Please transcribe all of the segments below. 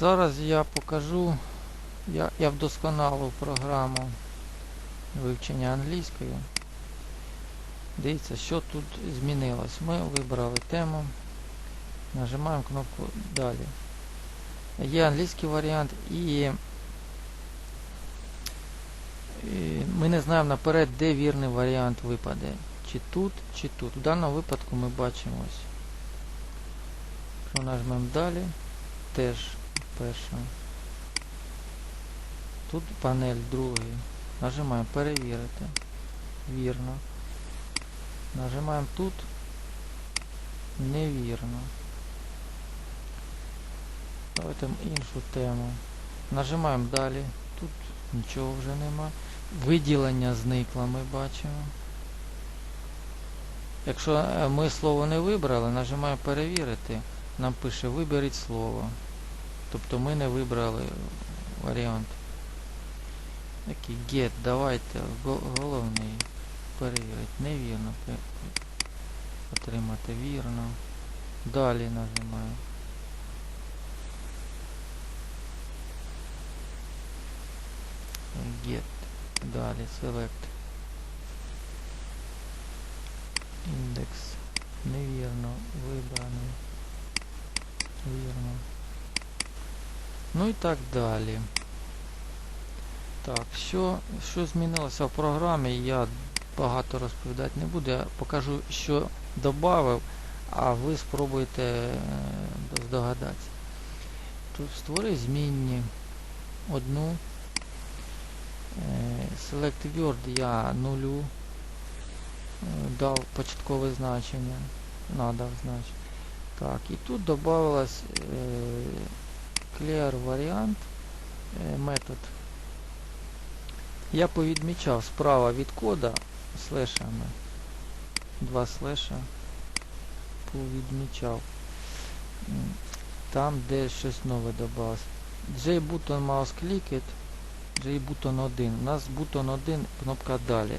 Зараз я покажу, я, я вдосконалив програму вивчення англійської. Дивіться, що тут змінилось. Ми вибрали тему, нажимаємо кнопку Далі. Є англійський варіант і, ми не знаємо наперед, де вірний варіант випаде. Чи тут, чи тут. В даному випадку ми бачимо ось. Якщо нажмемо далі, теж перша. Тут панель другий. Нажимаємо перевірити. Вірно. Нажимаємо тут. Невірно. Давайте іншу тему. Нажимаємо далі. Тут нічого вже нема. Виділення зникло, ми бачимо. Якщо е, ми слово не вибрали, нажимаємо перевірити, нам пише виберіть слово. Тобто ми не вибрали варіант. Такий get, давайте го- головний перевірити. Невірно. Отримати вірно. Далі нажимаємо. Get. Далі select. Індекс. Невірно. Вибраний. Вірно. Ну і так далі. Так, що, що змінилося в програмі, я багато розповідати не буду. Я покажу, що додав, а ви спробуйте е, здогадатися. Тут створи змінні одну. Е, Select word я нулю е, дав початкове значення. Надав значення. Так, і тут додавалось clear варіант е, метод. Я повідмічав справа від кода слешами. Два слеша повідмічав. Там, де щось нове додалось. J-button mouse clicked. J-button 1. У нас button 1 кнопка далі.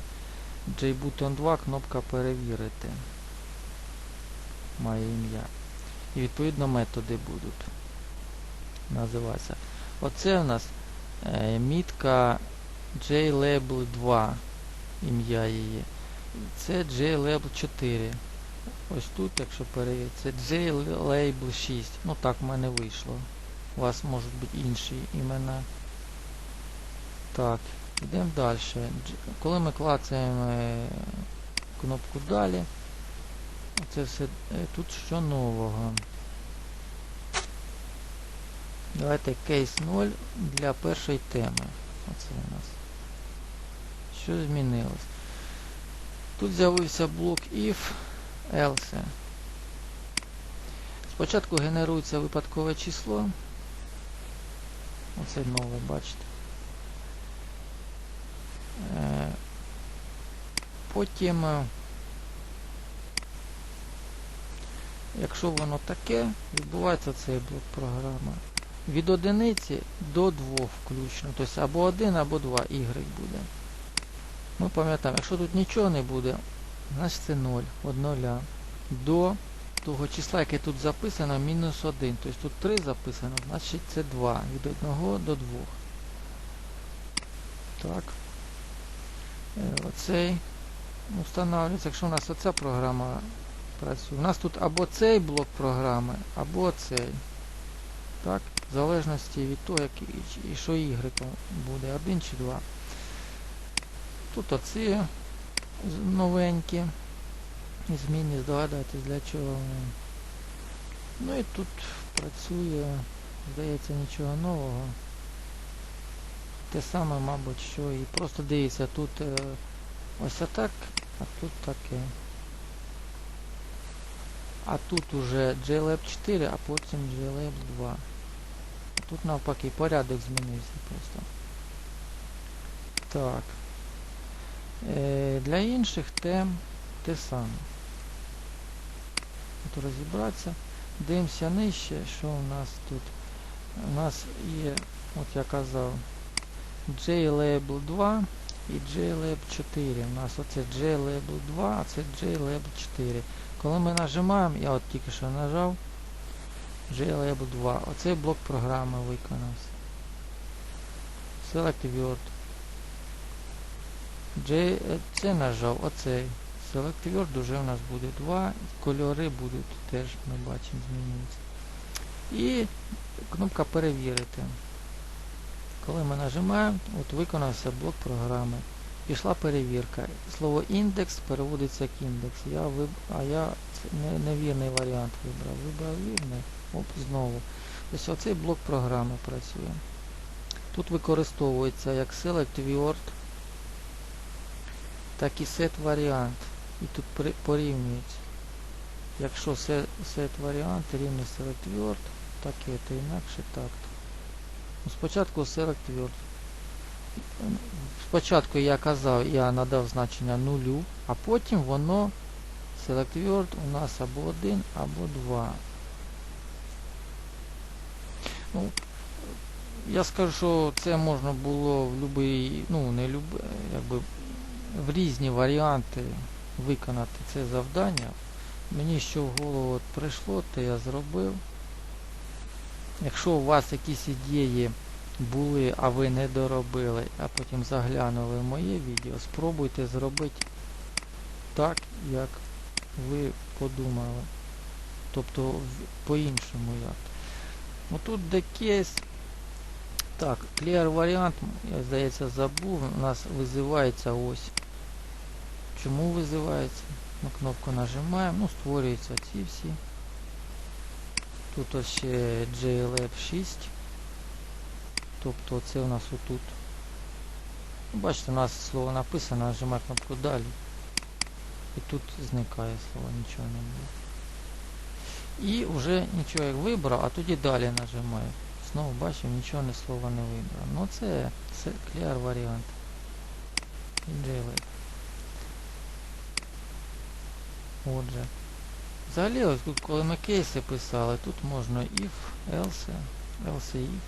J-button 2 кнопка перевірити. Має ім'я. І відповідно методи будуть називатися. Оце у нас е, мітка JLabel 2 ім'я її. Це JLabel 4. Ось тут, якщо перевірити, це JLabel 6. Ну так в мене вийшло. У вас можуть бути інші імена. Так, йдемо далі. Коли ми клацаємо е, кнопку далі, це все е, тут що нового. Давайте кейс 0 для першої теми. Оце у нас. Що змінилось? Тут з'явився блок if, else. Спочатку генерується випадкове число. Оце нове, бачите. Е, Потім, е, якщо воно таке, відбувається цей блок програми. Від одиниці до двох включно. Тобто або один, або два y буде. Ми пам'ятаємо, якщо тут нічого не буде, значить це 0 від 0 до того числа, яке тут записано, мінус 1. Тобто тут 3 записано, значить це 2. Від 1 до 2. Так. Е, Оцей встановлюється, якщо у нас оця програма працює. У нас тут або цей блок програми, або цей. Так, в залежності від того, як, і, що Y буде, один чи два. Тут оці новенькі зміни, здогадайтесь для чого. вони. Ну і тут працює, здається, нічого нового. Те саме, мабуть, що і просто дивіться, тут е, ось отак, а тут таке. А тут уже JLab 4, а потім JLab 2. Тут навпаки порядок змінився просто. Так. Е, для інших тем те саме. От розібратися. Дивимося нижче, що у нас тут. У нас є, от я казав, JLabel 2 і JLab 4. У нас оце JLabel 2, а це JLab 4. Коли ми нажимаємо, я от тільки що нажав, JLabel 2. Оцей блок програми виконався. Select Word. J, це нажав, оцей. Select Word уже у нас буде 2. Кольори будуть теж, ми бачимо, змінюються. І кнопка перевірити. Коли ми нажимаємо, от виконався блок програми. Пішла перевірка. Слово індекс переводиться як індекс. Я виб... А я невірний варіант вибрав. Вибрав вірний. Оп, знову. Тобто оцей блок програми працює. Тут використовується як select word, так і set варіант. І тут порівнюється. Якщо set, варіант рівний select word, так і це інакше так. Спочатку select word. Спочатку я казав, я надав значення нулю, а потім воно select word у нас або 1, або 2. Ну, я скажу, що це можна було в будь-який, ну не люб, якби в різні варіанти виконати це завдання. Мені що в голову от прийшло, те я зробив. Якщо у вас якісь ідеї були, а ви не доробили, а потім заглянули в моє відео, спробуйте зробити так, як ви подумали. Тобто по-іншому як. Ну тут де. Так, clear варіант, я здається забув, у нас визивається ось. Чому визивається? На кнопку нажимаємо, ну створюються ці всі. Тут ось ще JLab 6. Тобто це у нас отут. Ну, Бачите, у нас слово написано, нажимаю кнопку далі. І тут зникає слово, нічого не буде. І вже нічого як вибрав, а тоді далі нажимаю. Знову бачив, нічого не слова не вибрав. Ну це, це clear варіант. І. Отже. Взагалі, тут, коли ми кейси писали, тут можна if, else, else if.